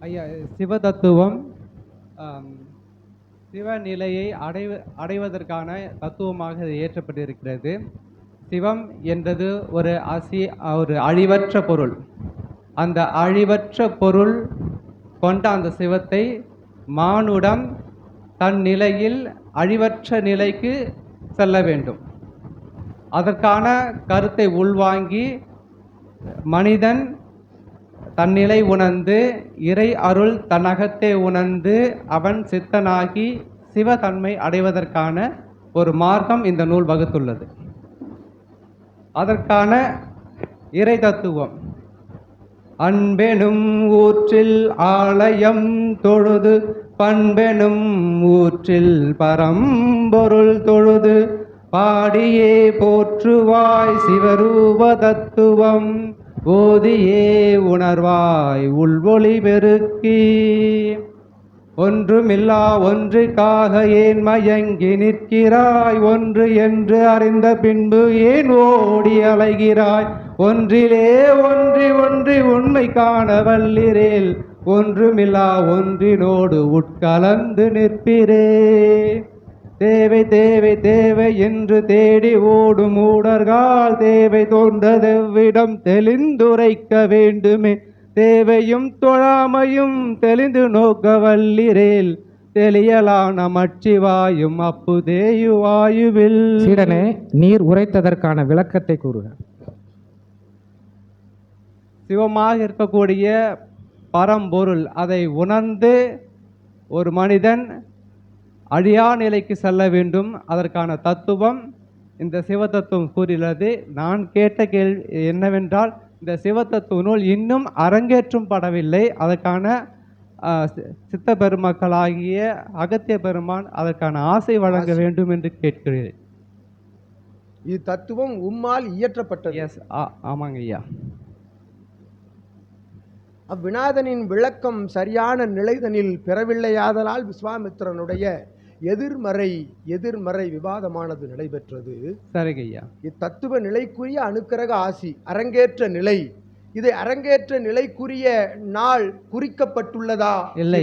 ஐயா சிவதத்துவம் சிவநிலையை அடைவ அடைவதற்கான தத்துவமாக இது ஏற்றப்பட்டிருக்கிறது சிவம் என்பது ஒரு அசி ஒரு அழிவற்ற பொருள். அந்த அழிவற்ற பொருள் கொண்ட அந்த சிவத்தை மானுடம் தன் நிலையில் அழிவற்ற நிலைக்கு செல்ல வேண்டும். அதற்கான கருத்தை உள்வாங்கி மனிதன் தன்னிலை உணர்ந்து இறை அருள் தன்னகத்தை உணர்ந்து அவன் சித்தனாகி சிவதன்மை அடைவதற்கான ஒரு மார்க்கம் இந்த நூல் வகுத்துள்ளது. அதற்கான இறை தத்துவம் அன்பெனும் ஊற்றில் ஆலயம் தொழுது பண்பெனும் ஊற்றில் பரம்பொருள் தொழுது பாடியே போற்றுவாய் சிவரூப தத்துவம் போதியே உணர்வாய் உள்வொளி பெருக்கி. ஒன்றுமில்லா ஒன்றுக்காக ஏன் மயங்கி நிற்கிறாய்? ஒன்று என்று அறிந்த பின்பு ஏன் ஓடி அலைகிறாய்? ஒன்றிலே ஒன்றி ஒன்றி உண்மை காண வல்லிரேல் ஒன்றுமில்லா ஒன்றினோடு உட்கலந்து நிற்பிரே தேவை தேவை தேவை என்று தேடி ஓடும் ஊடர்கள் தேவை தோன்றதெவ்விடம் தெளிந்துரைக்க வேண்டுமே. தேவையும் தொழாமையும் தெளிந்து நோக்க வல்லிரேல் தெளியலான மச்சிவாயும் அப்புதேயுவாயுவில் சீடனே நீர் உரைத்ததற்கான விளக்கத்தை கூறுக. சிவமாக இருக்கக்கூடிய பரம்பொருள். அதை உணர்ந்து ஒரு மனிதன் அழியா நிலைக்கு செல்ல வேண்டும். அதற்கான தத்துவம் இந்த சிவதத்துவம் கூறியுள்ளது நான் கேட்ட கேள்வி என்னவென்றால் இந்த சிவதத்துவ நூல் இன்னும் அரங்கேற்றும் படவில்லை அதற்கான சித்த பெருமக்களாகிய அகத்திய பெருமான் அதற்கான ஆசை வழங்க வேண்டும் என்று கேட்கிறேன். இது தத்துவம் உம்மால் இயற்றப்பட்டது. எஸ் ஆமாங்க ஐயா. அவ்வினாதனின் விளக்கம் சரியான நிலைதனில் பெறவில்லையாதலால் விஸ்வாமித்திரனுடைய எதிர்மறை எதிர்மறை விவாதமானது நடைபெற்றது. சரிங்க ஐயா இத்தத்துவ நிலைக்குரிய அனுக்கிரக ஆசி அரங்கேற்ற நிலை. இதை அரங்கேற்ற நிலைக்குரிய நாள் குறிக்கப்பட்டுள்ளதா? இல்லை.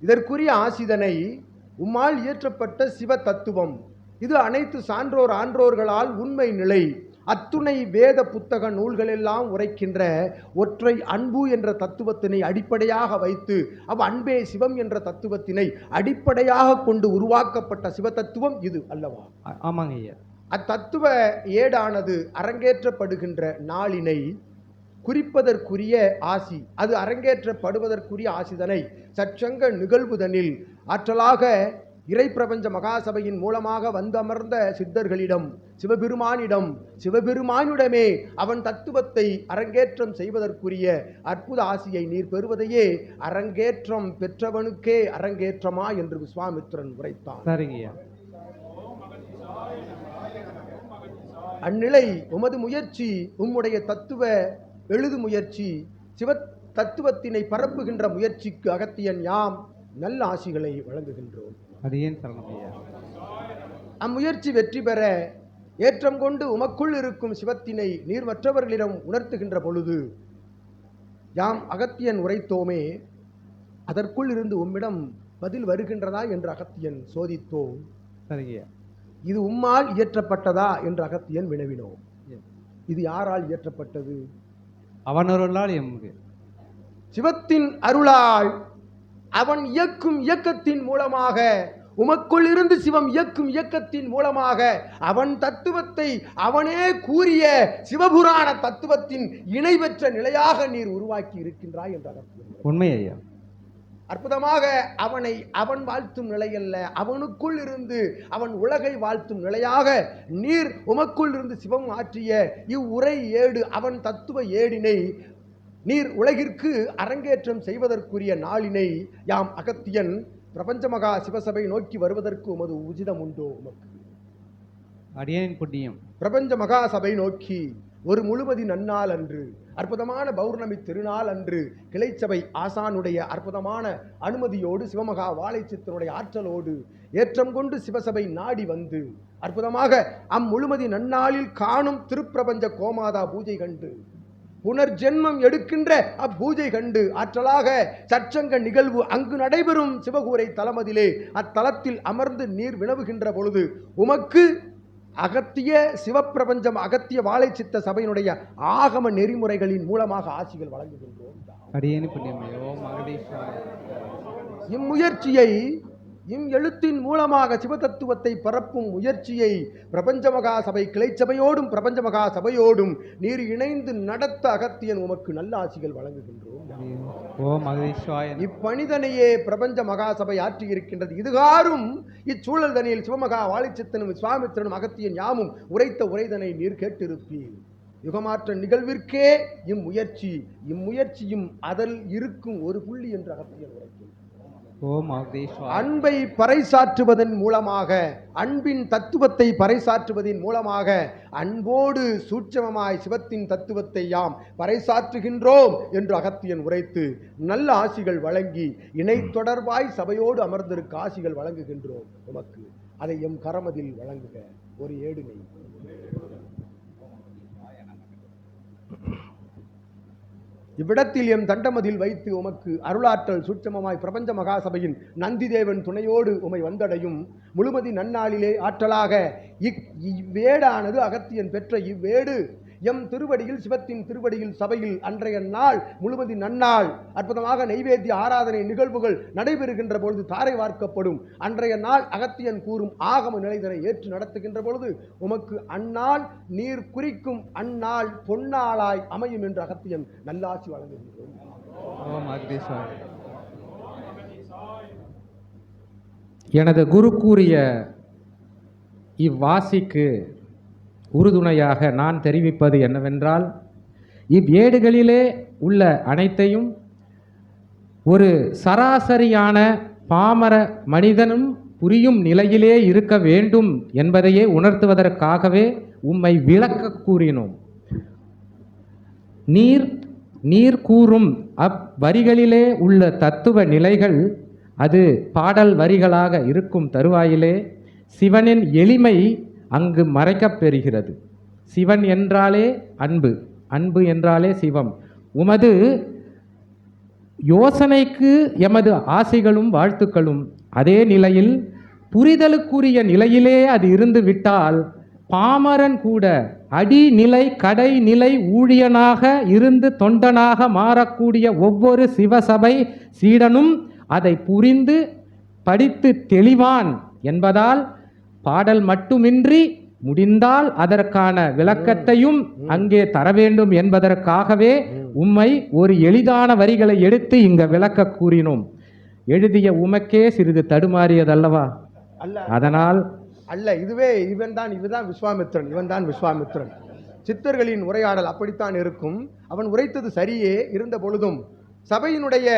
இதற்குரிய ஆசிதனை உம்மால் இயற்றப்பட்ட சிவ தத்துவம். இது அனைத்து சான்றோர் ஆன்றோர்களால் உண்மை நிலை. அத்துணை வேத புத்தக நூல்களெல்லாம் உரைக்கின்ற ஒற்றை அன்பு என்ற தத்துவத்தினை அடிப்படையாக வைத்து அவ் அன்பே சிவம் என்ற தத்துவத்தினை அடிப்படையாக கொண்டு உருவாக்கப்பட்ட சிவ தத்துவம் இது அல்லவா? ஆமாங்க ஐயா. அத்தத்துவ ஏடானது அரங்கேற்றப்படுகின்ற நாளினை குறிப்பதற்குரிய ஆசி அது அரங்கேற்றப்படுவதற்குரிய ஆசிதனை சற்சங்க நிகழ்வுதனில் ஆற்றலாக இறை பிரபஞ்ச மகாசபையின் மூலமாக வந்தமர்ந்த சித்தர்களிடம் சிவபெருமானிடம் சிவபெருமானிடமே அவன் தத்துவத்தை அரங்கேற்றம் செய்வதற்குரிய அற்புத ஆசியை நீர் பெறுவதையே அரங்கேற்றம் பெற்றவனுக்கே அரங்கேற்றமா என்று விஸ்வாமித்திரன் உரைத்தான். சரிங்க ஐயா. அந்நிலை உமது முயற்சி உம்முடைய தத்துவ எழுது முயற்சி சிவ தத்துவத்தினை பரப்புகின்ற முயற்சிக்கு அகத்தியன் யாம் நல்ல ஆசிகளை வழங்குகின்றோம். அது ஏன் சரணம் ஐயா. அம்முயற்சி வெற்றி பெற ஏற்றம் கொண்டு உமக்குள் இருக்கும் சிவத்தினை நீர் மற்றவர்களிடம் உணர்த்துகின்ற பொழுது யாம் அகத்தியன் உரைத்தோமே அதற்குள் இருந்து உம்மிடம் பதில் வருகின்றதா என்று அகத்தியன் சோதித்தோம். சரிங்க இது உம்மால் இயற்றப்பட்டதா என்று அகத்தியன் வினவினோம். இது யாரால் இயற்றப்பட்டது? அவனொருளால் எம்கு சிவத்தின் அருளால் அவன் இயக்கும் இயக்கத்தின் மூலமாக உமக்குள் இருந்து சிவம் இயக்கும் இயக்கத்தின் மூலமாக அவன் தத்துவத்தை அவனே கூறிய சிவபுராண தத்துவத்தின் இணை பெற்ற நிலையாக நீர் உருவாக்கி இருக்கின்றாய் என்ற அகத்தியன் உண்மை ஐயா. அற்புதமாக அவனை அவன் வாழ்த்தும் நிலையல்ல அவனுக்குள் இருந்து அவன் உலகை வாழ்த்தும் நிலையாக நீர் உமக்குள் இருந்து சிவம் ஆற்றிய இவ்வுரை ஏடு அவன் தத்துவ ஏடினை நீர் உலகிற்கு அரங்கேற்றம் செய்வதற்குரிய நாளினை யாம் அகத்தியன் பிரபஞ்ச மகா சிவசபை நோக்கி வருவதற்கு உமது உச்சிதம் உண்டோ உமக்கு? அடியேன் புண்ணியம். பிரபஞ்ச மகா சபை நோக்கி ஒரு முழுமதி நன்னாள் அன்று அற்புதமான பௌர்ணமி திருநாள் அன்று கிளைச்சபை ஆசானுடைய அற்புதமான அனுமதியோடு சிவமகா வாழைச்சித்தனுடைய ஆற்றலோடு ஏற்றம் கொண்டு சிவசபை நாடி வந்து அற்புதமாக அம்முழுமதி நன்னாளில் காணும் திருப்பிரபஞ்ச கோமாதா பூஜை கண்டு புனர்ஜென்மம் எடுக்கின்ற அப்பூஜை கண்டு ஆற்றலாக சற்சங்க நிகழ்வு அங்கு நடைபெறும் சிவகூரை தலமதிலே. அத்தலத்தில் அமர்ந்து நீர் வினவுகின்ற பொழுது உமக்கு அகத்திய சிவப்பிரபஞ்சம் அகத்திய வாழைச்சித்த சபையினுடைய ஆகம நெறிமுறைகளின் மூலமாக ஆசிகள் வழங்குகின்றோம். இம்முயற்சியை இம் எழுத்தின் மூலமாக சிவதத்துவத்தை பரப்பும் முயற்சியை பிரபஞ்ச மகா சபை கிளைச்சபையோடும் பிரபஞ்ச மகா சபையோடும் நீர் இணைந்து நடத்த அகத்தியன் உமக்கு நல்ல ஆசிகள் வழங்குகின்றோம் இப்பணிதனையே பிரபஞ்ச மகாசபை ஆற்றி இருக்கின்றது இதுகாரும் இச்சூழல் தனியில் சிவமகா வாழிச்சித்தனும் சுவாமித்திரனும் அகத்தியன் யாமும் உரைத்த உரைதனை நீர் கேட்டிருப்பீர். யுகமாற்ற நிகழ்விற்கே இம்முயற்சி இம்முயற்சியும் அதில் இருக்கும் ஒரு புள்ளி என்று அகத்தியன் அகதீஸ்வராய அன்பை பறைசாற்றுவதன் மூலமாக அன்பின் தத்துவத்தை பறைசாற்றுவதன் மூலமாக அன்போடு சூட்சமமாய் சிவத்தின் தத்துவத்தை யாம் பறைசாற்றுகின்றோம் என்று அகத்தியன் உரைத்து நல்ல ஆசிகள் வழங்கி இணை தொடர்பாய் சபையோடு அமர்ந்திருக்க ஆசிகள் வழங்குகின்றோம் உமக்கு. அதை எம் கரமதில் வழங்குக. ஒரு ஏடுமை இவ்விடத்தில் எம் தண்டமதில் வைத்து உமக்கு அருளாற்றல் சூட்சமமாய் பிரபஞ்ச மகாசபையின் நந்திதேவன் துணையோடு உமை வந்தடையும். முழுமதி நன்னாளிலே ஆற்றலாக இக் இவ்வேடானது அகத்தியன் பெற்ற இவ்வேடு எம் திருவடியில் சிவத்தின் திருவடியில் சபையில் அன்றைய நாள் முழுமதி நன்னாள். அற்புதமாக நைவேத்திய ஆராதனை நிகழ்வுகள் நடைபெறுகின்ற பொழுது தாரை வார்க்கப்படும். அன்றைய நாள் அகத்தியன் கூறும் ஆகம நிலைதனை ஏற்று நடத்துகின்ற பொழுது உமக்கு அந்நாள் நீர் குறிக்கும் அந்நாள் பொன்னாளாய் அமையும் என்று அகத்தியன் நல்லாட்சி வழங்குகின்றோம் எனது குரு கூறிய இவ்வாசிக்கு உறுதுணையாக நான் தெரிவிப்பது என்னவென்றால் இவ்வேடுகளிலே உள்ள அனைத்தையும் ஒரு சராசரியான பாமர மனிதனும் புரியும் நிலையிலே இருக்க வேண்டும் என்பதையே உணர்த்துவதற்காகவே உம்மை விளக்க கூறினோம். நீர் நீர் கூறும் அவ்வரிகளிலே உள்ள தத்துவ நிலைகள் அது பாடல் வரிகளாக இருக்கும் தருவாயிலே சிவனின் எளிமை அங்கு மறைக்கப் பெறுகிறது சிவன் என்றாலே அன்பு அன்பு என்றாலே சிவம். உமது யோசனைக்கு எமது ஆசைகளும் வாழ்த்துக்களும். அதே நிலையில் புரிதலுக்குரிய நிலையிலே அது இருந்து விட்டால் பாமரன் கூட அடிநிலை கடைநிலை ஊழியனாக இருந்து தொண்டனாக மாறக்கூடிய ஒவ்வொரு சிவசபை சீடனும் அதை புரிந்து படித்து தெளிவான் என்பதால் பாடல் மட்டுமின்றி முடிந்தால் அதற்கான விளக்கத்தையும் அங்கே தர வேண்டும் என்பதற்காகவே உம்மை ஒரு எளிதான வரிகளை எடுத்து இங்க விளக்க கூறினோம். எழுதிய உமக்கே சிறிது தடுமாறியதல்லவா? அல்ல. அதனால் அல்ல இதுவே இவன் தான் இவன் விஸ்வாமித்திரன் இவன் தான் விஸ்வாமித்திரன் சித்தர்களின் உரையாடல் அப்படித்தான் இருக்கும். அவன் உரைத்தது சரியே இருந்த பொழுதும் சபையினுடைய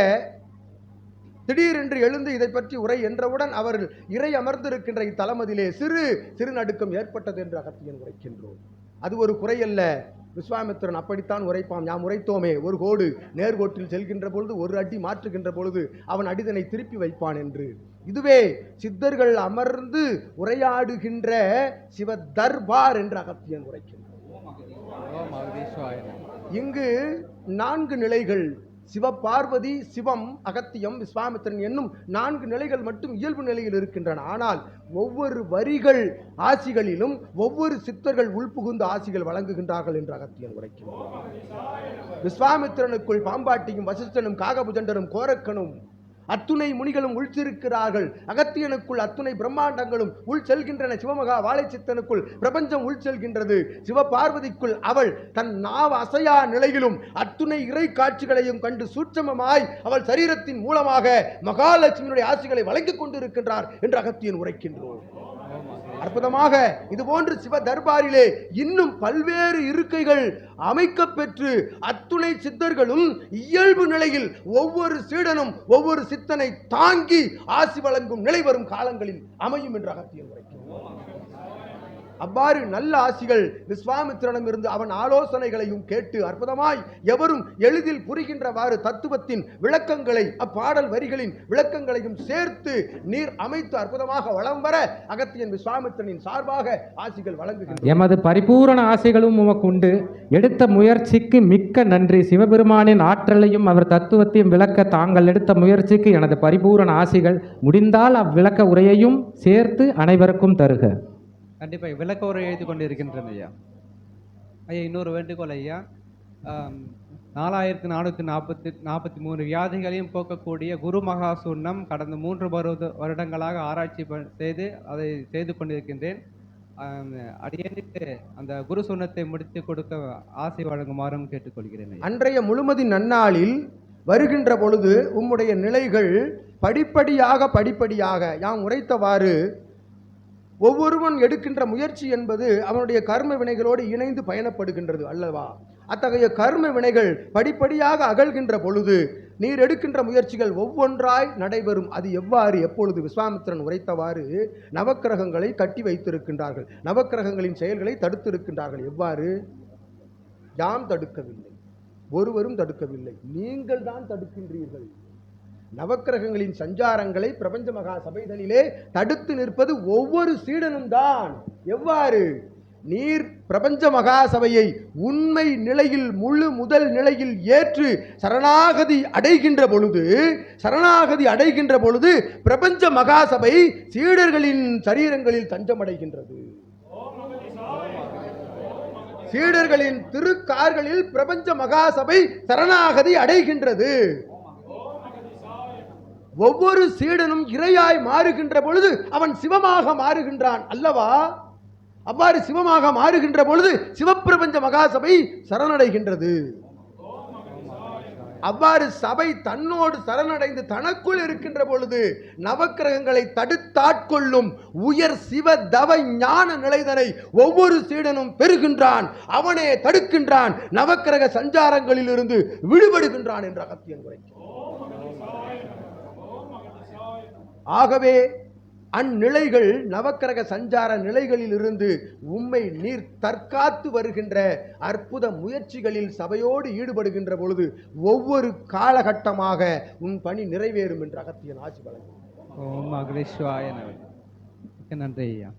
திடீரென்று எழுந்து இதை பற்றி உரை என்றவுடன் அவர் இறை அமர்ந்திருக்கின்ற இத்தலமதிலே சிறு சிறு நடுக்கம் ஏற்பட்டது என்று அகத்தியன் உரைக்கின்றோம். அது ஒரு குறையல்ல. விஸ்வாமித்திரன் அப்படித்தான் உரைப்பான். நாம் உரைத்தோமே. ஒரு கோடு நேர்கோட்டில் செல்கின்ற பொழுது ஒரு அடி மாற்றுகின்ற பொழுது அவன் அடிதனை திருப்பி வைப்பான் என்று. இதுவே சித்தர்கள் அமர்ந்து உரையாடுகின்ற சிவ தர்பார் என்று அகத்தியன் உரைக்கின்றான். இங்கு நான்கு நிலைகள் சிவபார்வதி சிவம் அகத்தியம் விஸ்வாமித்திரன் என்னும் நான்கு நிலைகள் மட்டும் இயல்பு நிலையில் இருக்கின்றன. ஆனால் ஒவ்வொரு வரிகள் ஆசிகளிலும் ஒவ்வொரு சித்தர்கள் உள்புகுந்த ஆசிகள் வழங்குகின்றார்கள் என்று அகத்தியன் உரைக்கிறார் விஸ்வாமித்திரனுக்குள் பாம்பாட்டியும் வசிஷ்டனும் காகபுஜண்டனும் கோரக்கனும் அத்துணை முனிகளும் உள்சிருக்கிறார்கள் அகத்தியனுக்குள் அத்துணை பிரம்மாண்டங்களும் உள் செல்கின்றன. சிவமகா வாழைச்சித்தனுக்குள் பிரபஞ்சம் உள் செல்கின்றது. சிவபார்வதிக்குள் அவள் தன் நாவ அசையா நிலையிலும் அத்துணை இறை காட்சிகளையும் கண்டு சூட்சமமாய் அவள் சரீரத்தின் மூலமாக மகாலட்சுமியினுடைய ஆசிகளை வழங்கிக் கொண்டிருக்கின்றார் என்று அகத்தியன் உரைக்கின்றோம். அற்புதமாக இதுபோன்று சிவ தர்பாரிலே இன்னும் பல்வேறு இருக்கைகள் அமைக்கப் பெற்று அத்துணை சித்தர்களும் இயல்பு நிலையில் ஒவ்வொரு சீடனும் ஒவ்வொரு சித்தனை தாங்கி ஆசி வழங்கும் நிலை வரும் காலங்களில் அமையும் என்று அகத்தியன் உரைக்கிறோம் அவ்வாறு நல்ல ஆசிகள் விஸ்வாமித்திரனிடம் இருந்து அவன் ஆலோசனைகளையும் கேட்டு அற்புதமாய் எவரும் எளிதில் புரிகின்றவாறு தத்துவத்தின் விளக்கங்களை அப்பாடல் வரிகளின் விளக்கங்களையும் சேர்த்து நீர் அமைத்து அற்புதமாக வளம் வர அகத்தியன் விஸ்வாமித்திரனின் சார்பாக ஆசிகள் வழங்குகின்றன. எமது பரிபூரண ஆசைகளும் உமக்கு உண்டு எடுத்த முயற்சிக்கு மிக்க நன்றி. சிவபெருமானின் ஆற்றலையும் அவர் தத்துவத்தையும் விளக்க தாங்கள் எடுத்த முயற்சிக்கு எனது பரிபூரண ஆசைகள் முடிந்தால் அவ்விளக்க உரையையும் சேர்த்து அனைவருக்கும் தருக. கண்டிப்பாக விளக்க உரை எழுதி கொண்டிருக்கின்றேன் ஐயா. ஐயா இன்னொரு வேண்டுகோள் ஐயா. நாலாயிரத்து நானூற்றி நாற்பத்தி நாற்பத்தி மூணு வியாதிகளையும் போக்கக்கூடிய குரு மகாசூர்ணம் கடந்த மூன்று பருவ வருடங்களாக ஆராய்ச்சி செய்து அதை செய்து கொண்டிருக்கின்றேன். அடியனுக்கு அந்த குரு சுண்ணத்தை முடித்து கொடுக்க ஆசை வழங்குமாறும் கேட்டுக்கொள்கிறேன் அன்றைய முழுமதி நன்னாளில் வருகின்ற பொழுது உம்முடைய நிலைகள் படிப்படியாக படிப்படியாக யாம் உரைத்தவாறு ஒவ்வொருவன் எடுக்கின்ற முயற்சி என்பது அவனுடைய கர்ம வினைகளோடு இணைந்து பயணப்படுகின்றது அல்லவா? அத்தகைய கர்ம வினைகள் படிப்படியாக அகழ்கின்ற பொழுது நீர் எடுக்கின்ற முயற்சிகள் ஒவ்வொன்றாய் நடைபெறும். அது எவ்வாறு? எப்பொழுது? விஸ்வாமித்திரன் உரைத்தவாறு நவக்கிரகங்களை கட்டி வைத்திருக்கின்றார்கள். நவக்கிரகங்களின் செயல்களை தடுத்திருக்கின்றார்கள். எவ்வாறு? யாம் தடுக்கவில்லை. ஒருவரும் தடுக்கவில்லை. நீங்கள் தான் தடுக்கின்றீர்கள். நவக்கிரகங்களின் சஞ்சாரங்களை பிரபஞ்ச மகா சபைதலிலே தடுத்து நிற்பது ஒவ்வொரு சீடனும் தான் எவ்வாறு? நீர் பிரபஞ்ச மகா சபையை உண்மை நிலையில் முழு முதல் நிலையில் ஏற்று சரணாகதி அடைகின்ற பொழுது சரணாகதி அடைகின்ற பொழுது பிரபஞ்ச மகா சபை சீடர்களின் சரீரங்களில் தஞ்சமடைகின்றது. சீடர்களின் திருக்கார்களில் பிரபஞ்ச மகாசபை சரணாகதி அடைகின்றது. ஒவ்வொரு சீடனும் இரையாய் மாறுகின்ற பொழுது அவன் சிவமாக மாறுகின்றான் அல்லவா? அவ்வாறு சிவமாக மாறுகின்ற பொழுது சிவப்பிரபஞ்ச மகாசபை சரணடைகின்றது. அவ்வாறு சபை தன்னோடு சரணடைந்து தனக்குள் இருக்கின்ற பொழுது நவக்கிரகங்களை தடுத்தாட்கொள்ளும் உயர் சிவ தவ ஞான நிலைதனை ஒவ்வொரு சீடனும் பெறுகின்றான். அவனே தடுக்கின்றான். நவக்கிரக சஞ்சாரங்களில் இருந்து விடுபடுகின்றான் என்ற அகத்தியன் உரைக்கிறான் ஆகவே அந்நிலைகள் நவக்கிரக சஞ்சார நிலைகளில் இருந்து உம்மை நீர் தற்காத்து வருகின்ற அற்புத முயற்சிகளில் சபையோடு ஈடுபடுகின்ற பொழுது ஒவ்வொரு காலகட்டமாக உன் பணி நிறைவேறும் என்று அகத்தியன் ஆட்சி வழங்கும் ஓம் அகிலேஸ்வாய நன்றி ஐயா.